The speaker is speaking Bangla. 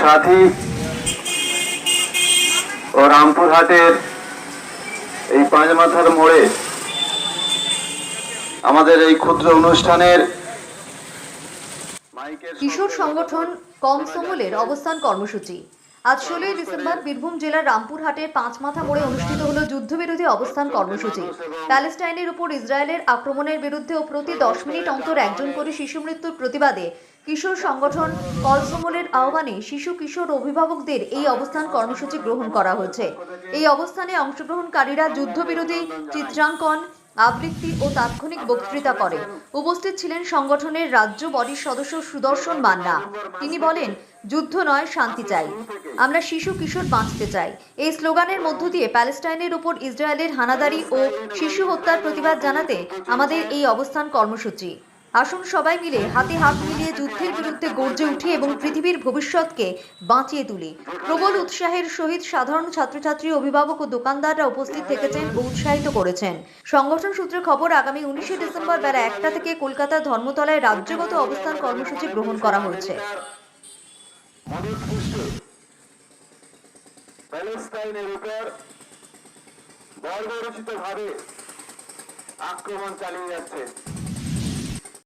সাথী ও রামপুরহাটের এই পাঁচ মাথার মোড়ে আমাদের এই ক্ষুদ্র অনুষ্ঠানের কিশোর সংগঠন কমসমলের অবস্থান কর্মসূচি। আজ ষোলোই ডিসেম্বর বীরভূম জেলার রামপুরহাটের পাঁচমাথা মোড়ে অনুষ্ঠিত হলো যুদ্ধবিরোধী অবস্থান কর্মসূচি। প্যালেস্টাইনের উপর ইসরায়েলের আক্রমণের বিরুদ্ধে ও প্রতি দশ মিনিট অন্তর একজন করে শিশু মৃত্যুর প্রতিবাদে কিশোর সংগঠন কলসমলের আহ্বানে শিশু কিশোর অভিভাবকদের এই অবস্থান কর্মসূচি গ্রহণ করা হয়েছে। এই অবস্থানে অংশগ্রহণকারীরা যুদ্ধবিরোধী চিত্রাঙ্কন আবৃত্তি ও তাৎক্ষণিক বক্তৃতা করে। উপস্থিত ছিলেন সংগঠনের রাজ্য বডির সদস্য সুদর্শন মান্না। তিনি বলেন, যুদ্ধ নয়, শান্তি চাই। আমরা শিশু কিশোর বাঁচতে চাই। এই স্লোগানের মধ্য দিয়ে প্যালেস্টাইনের উপর ইসরায়েলের হানাদারি ও শিশু হত্যার প্রতিবাদ জানাতে আমাদের এই অবস্থান কর্মসূচি। আসুন সবাই মিলে হাতে হাত মিলিয়ে যুদ্ধের বিরুদ্ধে গর্জে উঠি এবং পৃথিবীর ভবিষ্যৎকে বাঁচিয়ে তুলি। প্রবল উৎসাহের সহিত সাধারণ ছাত্রছাত্রী, অভিভাবক ও দোকানদাররা উপস্থিত থেকেছেন ও উৎসাহিত করেছেন। সংগঠন সূত্রে খবর, আগামী উনিশে ডিসেম্বর বেলা একটা থেকে কলকাতার ধর্মতলায় রাজ্যগত অবস্থান কর্মসূচি গ্রহণ করা হয়েছে। আক্রমণ চালিয়ে যাচ্ছে।